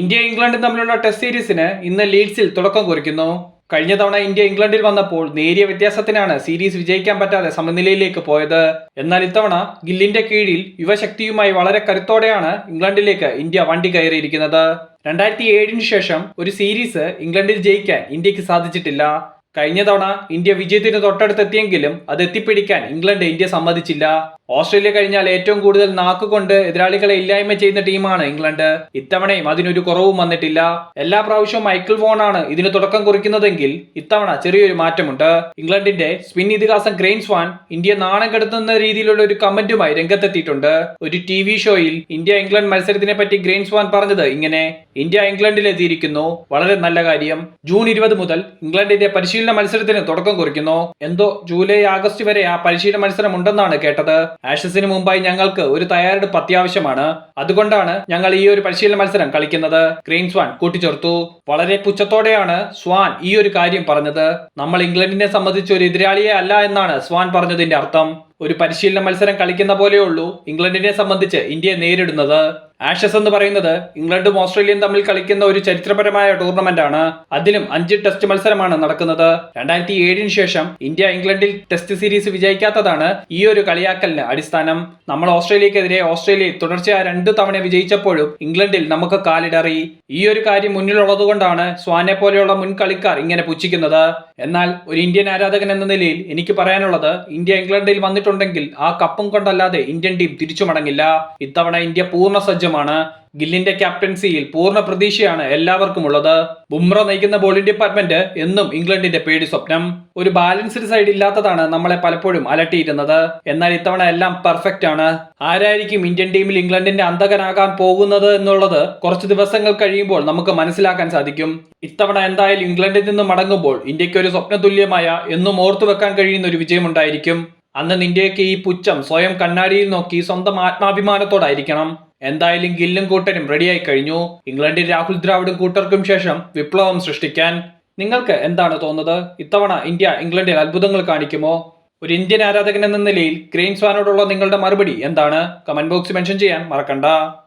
India ഇംഗ്ലണ്ടും തമ്മിലുള്ള test സീരീസിന് ഇന്ന് ലീഡ്സിൽ തുടക്കം കുറിക്കുന്നു. കഴിഞ്ഞ തവണ ഇന്ത്യ ഇംഗ്ലണ്ടിൽ വന്നപ്പോൾ നേരിയ വ്യത്യാസത്തിനാണ് സീരീസ് വിജയിക്കാൻ പറ്റാതെ സമനിലയിലേക്ക് പോയത്. എന്നാൽ ഇത്തവണ ഗില്ലിന്റെ കീഴിൽ യുവശക്തിയുമായി വളരെ കരുത്തോടെയാണ് ഇംഗ്ലണ്ടിലേക്ക് ഇന്ത്യ വണ്ടി കയറിയിരിക്കുന്നത്. രണ്ടായിരത്തി ഏഴിന് ശേഷം ഒരു സീരീസ് ഇംഗ്ലണ്ടിൽ ജയിക്കാൻ ഇന്ത്യയ്ക്ക് സാധിച്ചിട്ടില്ല. കഴിഞ്ഞ തവണ ഇന്ത്യ വിജയത്തിന് തൊട്ടടുത്തെത്തിയെങ്കിലും അത് എത്തിപ്പിടിക്കാൻ ഇംഗ്ലണ്ട് ഇന്ത്യ സമ്മതിച്ചില്ല. ഓസ്ട്രേലിയ കഴിഞ്ഞാൽ ഏറ്റവും കൂടുതൽ നാക്കുകൊണ്ട് എതിരാളികളെ ഇല്ലായ്മ ചെയ്യുന്ന ടീമാണ് ഇംഗ്ലണ്ട്. ഇത്തവണയും അതിനൊരു കുറവും വന്നിട്ടില്ല. എല്ലാ പ്രാവശ്യവും മൈക്കിൾ വോൺ ആണ് ഇതിന് തുടക്കം കുറിക്കുന്നതെങ്കിൽ ഇത്തവണ ചെറിയൊരു മാറ്റമുണ്ട്. ഇംഗ്ലണ്ടിന്റെ സ്പിൻ ഇതിഹാസം ഗ്രെയിൻസ് വാൻ ഇന്ത്യ നാണം കെടുത്തുന്ന രീതിയിലുള്ള ഒരു കമന്റുമായി രംഗത്തെത്തിയിട്ടുണ്ട്. ഒരു ടി വി ഷോയിൽ ഇന്ത്യ ഇംഗ്ലണ്ട് മത്സരത്തിനെ പറ്റി ഗ്രെയിൻസ് വാൻ പറഞ്ഞത് ഇങ്ങനെ ഇന്ത്യ ഇംഗ്ലണ്ടിൽ എത്തിയിരിക്കുന്നു. വളരെ നല്ല കാര്യം. ജൂൺ ഇരുപത് മുതൽ ഇംഗ്ലണ്ടിന്റെ പരിശീലന മത്സരത്തിന് തുടക്കം കുറിക്കുന്നു. എന്തോ ജൂലൈ ആഗസ്റ്റ് വരെ ആ പരിശീലന മത്സരം ഉണ്ടെന്നാണ് കേട്ടത്. ആഷസിന് മുമ്പായി ഞങ്ങൾക്ക് ഒരു തയ്യാറെടുപ്പ് അത്യാവശ്യമാണ്. അതുകൊണ്ടാണ് ഞങ്ങൾ ഈ ഒരു പരിശീലന മത്സരം കളിക്കുന്നത്. ക്രീൻ സ്വാൻ കൂട്ടിച്ചേർത്തു. വളരെ പുച്ഛത്തോടെയാണ് സ്വാൻ ഈ ഒരു കാര്യം പറഞ്ഞത്. നമ്മൾ ഇംഗ്ലണ്ടിനെ സംബന്ധിച്ച് ഒരു എതിരാളിയെ അല്ല എന്നാണ് സ്വാൻ പറഞ്ഞതിന്റെ അർത്ഥം. ഒരു പരിശീലന മത്സരം കളിക്കുന്ന പോലെയുള്ളൂ ഇംഗ്ലണ്ടിനെ സംബന്ധിച്ച് ഇന്ത്യയെ നേരിടുന്നത്. ആഷസ് എന്ന് പറയുന്നത് ഇംഗ്ലണ്ടും ഓസ്ട്രേലിയയും തമ്മിൽ കളിക്കുന്ന ഒരു ചരിത്രപരമായ ടൂർണമെന്റ് ആണ് അതിലും അഞ്ച് ടെസ്റ്റ് മത്സരമാണ് നടക്കുന്നത്. രണ്ടായിരത്തി ഏഴിന് ശേഷം ഇന്ത്യ ഇംഗ്ലണ്ടിൽ ടെസ്റ്റ് സീരീസ് വിജയിക്കാത്തതാണ് ഈ ഒരു കളിയാക്കലിന് അടിസ്ഥാനം. നമ്മൾ ഓസ്ട്രേലിയക്കെതിരെ ഓസ്ട്രേലിയയിൽ തുടർച്ചയായ രണ്ട് തവണ വിജയിച്ചപ്പോഴും ഇംഗ്ലണ്ടിൽ നമുക്ക് കാലിടറി. ഈ ഒരു കാര്യം മുന്നിലുള്ളതുകൊണ്ടാണ് സ്വാനെ പോലെയുള്ള മുൻ കളിക്കാർ ഇങ്ങനെ പുച്ഛിക്കുന്നത്. എന്നാൽ ഒരു ഇന്ത്യൻ ആരാധകൻ എന്ന നിലയിൽ എനിക്ക് പറയാനുള്ളത് ഇന്ത്യ ഇംഗ്ലണ്ടിൽ വന്നിട്ടുണ്ടെങ്കിൽ ആ കപ്പും കൊണ്ടല്ലാതെ ഇന്ത്യൻ ടീം തിരിച്ചു മടങ്ങില്ല ഇത്തവണ ഇന്ത്യ പൂർണ സജ്ജമാണ് ഗില്ലിന്റെ ക്യാപ്റ്റൻസിയിൽ പൂർണ പ്രതീക്ഷയാണ് എല്ലാവർക്കും ഉള്ളത് ബുംറ നയിക്കുന്ന ബോളിംഗ് ഡിപ്പാർട്ട്മെന്റ് എന്നും ഇംഗ്ലണ്ടിന്റെ പേടി സ്വപ്നം. ഒരു ബാലൻസ്ഡ് സൈഡ് ഇല്ലാത്തതാണ് നമ്മളെ പലപ്പോഴും അലട്ടിയിരുന്നത്. എന്നാൽ ഇത്തവണ എല്ലാം പെർഫെക്റ്റ് ആണ്. ആരായിരിക്കും ഇന്ത്യൻ ടീമിൽ ഇംഗ്ലണ്ടിന്റെ അന്തകനാകാൻ പോകുന്നത് എന്നുള്ളത് കുറച്ച് ദിവസങ്ങൾ കഴിയുമ്പോൾ നമുക്ക് മനസ്സിലാക്കാൻ സാധിക്കും. ഇത്തവണ എന്തായാലും ഇംഗ്ലണ്ടിൽ നിന്ന് മടങ്ങുമ്പോൾ ഇന്ത്യയ്ക്ക് ഒരു സ്വപ്ന തുല്യമായ എന്നും ഓർത്തു വെക്കാൻ കഴിയുന്ന ഒരു വിജയമുണ്ടായിരിക്കും. അന്ന് നിന്റെയൊക്കെ ഈ പുച്ഛം സ്വയം കണ്ണാടിയിൽ നോക്കി സ്വന്തം ആത്മാഭിമാനത്തോടായിരിക്കണം. എന്തായാലും ഗില്ലും കൂട്ടരും റെഡിയായി കഴിഞ്ഞു. ഇംഗ്ലണ്ടിൽ രാഹുൽ ദ്രാവിഡും കൂട്ടർക്കും ശേഷം വിപ്ലവം സൃഷ്ടിക്കാൻ. നിങ്ങൾക്ക് എന്താണ് തോന്നുന്നത്? ഇത്തവണ ഇന്ത്യ ഇംഗ്ലണ്ടിൽ അത്ഭുതങ്ങൾ കാണിക്കുമോ? ഒരു ഇന്ത്യൻ ആരാധകൻ എന്ന നിലയിൽ ഗ്രെയിൻ സ്വാനോടുള്ള നിങ്ങളുടെ മറുപടി എന്താണ്? കമന്റ് ബോക്സ് മെൻഷൻ ചെയ്യാൻ മറക്കണ്ട.